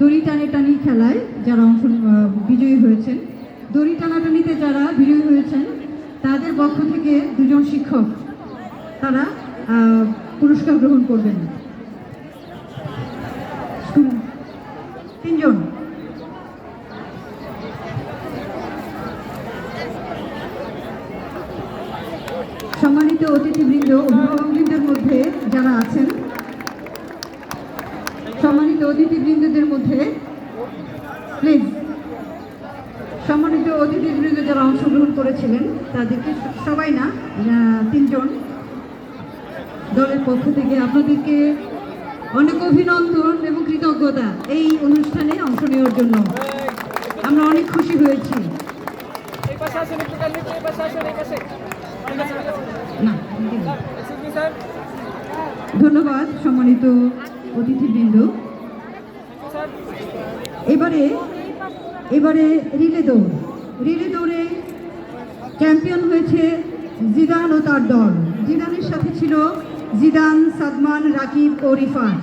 দড়ি টানাটানি খেলায় যারা অংশ বিজয়ী হয়েছেন। দড়ি টানাটানিতে যারা বিজয়ী হয়েছেন, তাদের পক্ষ থেকে দুজন শিক্ষক তারা পুরস্কার গ্রহণ করবেন। তিনজন। সম্মানিত অতিথিবৃন্দ, অভিভাবকবৃন্দের মধ্যে যারা আছেন সম্মানিত অতিথিবৃন্দদের মধ্যে প্লিজ সম্মানিত অতিথিবৃন্দ যারা অংশগ্রহণ করেছিলেন তাদেরকে সবাই না তিনজন দলের পক্ষ থেকে আপনাদেরকে অনেক অভিনন্দন এবং কৃতজ্ঞতা এই অনুষ্ঠানে অংশ নেওয়ার জন্য আমরা অনেক খুশি হয়েছি sir. ধন্যবাদ সম্মানিত অতিথিবৃন্দ. এবারে এবারে রিলে দৌড়। রিলে দৌড়ে চ্যাম্পিয়ন হয়েছে জিদান ও তার দল। জিদানের সাথে ছিল জিদান, সাদমান, রাকিব ও রিফাত।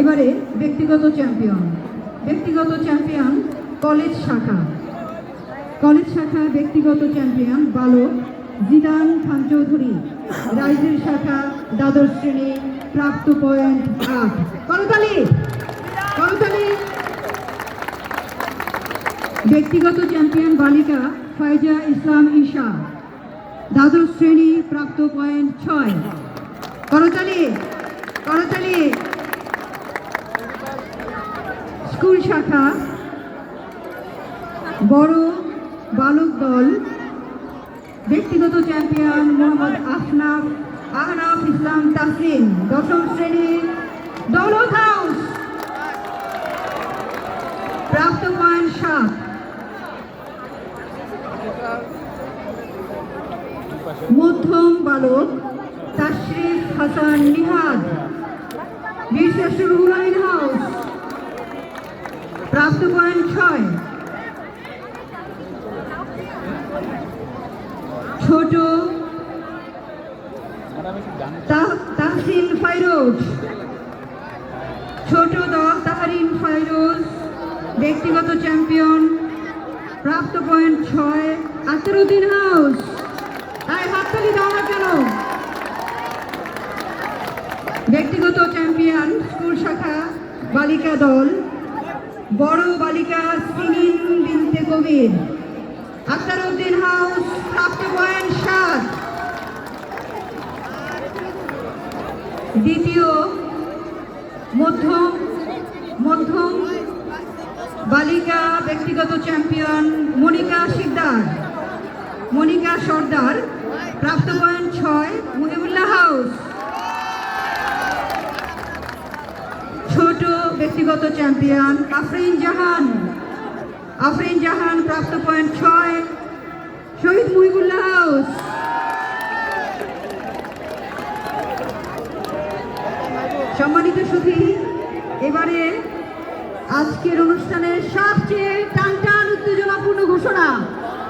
এবারে ব্যক্তিগত চ্যাম্পিয়ন ব্যক্তিগত চ্যাম্পিয়ন কলেজ শাখা। কলেজ শাখা ব্যক্তিগত চ্যাম্পিয়ন বালক জিদান খান চৌধুরী। রাইজের শাখা দ্বাদশ শ্রেণি, প্রাপ্ত পয়েন্ট আট। করতালি! করতালি! ব্যক্তিগত চ্যাম্পিয়ন বালিকা ফাইজা ইসলাম ঈশা। দ্বাদশ শ্রেণি, প্রাপ্ত পয়েন্ট ছয়। করতালি! করতালি! স্কুল শাখা, বড় বালক দল, ব্যক্তিগত চ্যাম্পিয়ন মোহাম্মদ আফনাফ আহনাফ ইসলাম তাসলিম দশম শ্রেণি দৌলত হাউস। প্রাপ্ত পয়েন্ট সাত। মধ্যম বালক তাশরিফ হাসান নিহাদ। বীরশ্রেষ্ঠ রুহুল হাউস। প্রাপ্ত পয়েন্ট ছয়। ছোট তাহসিন ফাইরোজ ছোট দল তাহারিন ফাইরোজ ব্যক্তিগত চ্যাম্পিয়ন প্রাপ্ত পয়েন্ট ছয়, আখতারুদ্দিন হাউস। তাই হাততালি দাও কেন ব্যক্তিগত চ্যাম্পিয়ন স্কুল শাখা, বালিকা দল। বড় বালিকা সিনিন বিনতে কবির। আখতারউদ্দিন হাউস প্রাপ্ত পয়েন্ট সাত দ্বিতীয়, মধ্যম মধ্যম বালিকা ব্যক্তিগত চ্যাম্পিয়ন মনিকা শিকদার। মনিকা সর্দার প্রাপ্ত পয়েন্ট ছয় মুহিবুল্লাহ হাউস। ব্যক্তিগত চ্যাম্পিয়ন আফরিন জাহান। আফরিন জাহান প্রাপ্ত পয়েন্ট ছয়, শহীদ মুহিবুল্লাহ হাউস। সম্মানিত সুধী, এবারে আজকের অনুষ্ঠানের সবচেয়ে টান টান উত্তেজনাপূর্ণ ঘোষণা।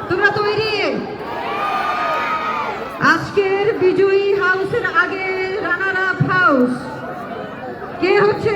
তোমরা তৈরি। আজকের বিজয়ী হাউসের আগে রানার আপ হাউস। কে হচ্ছে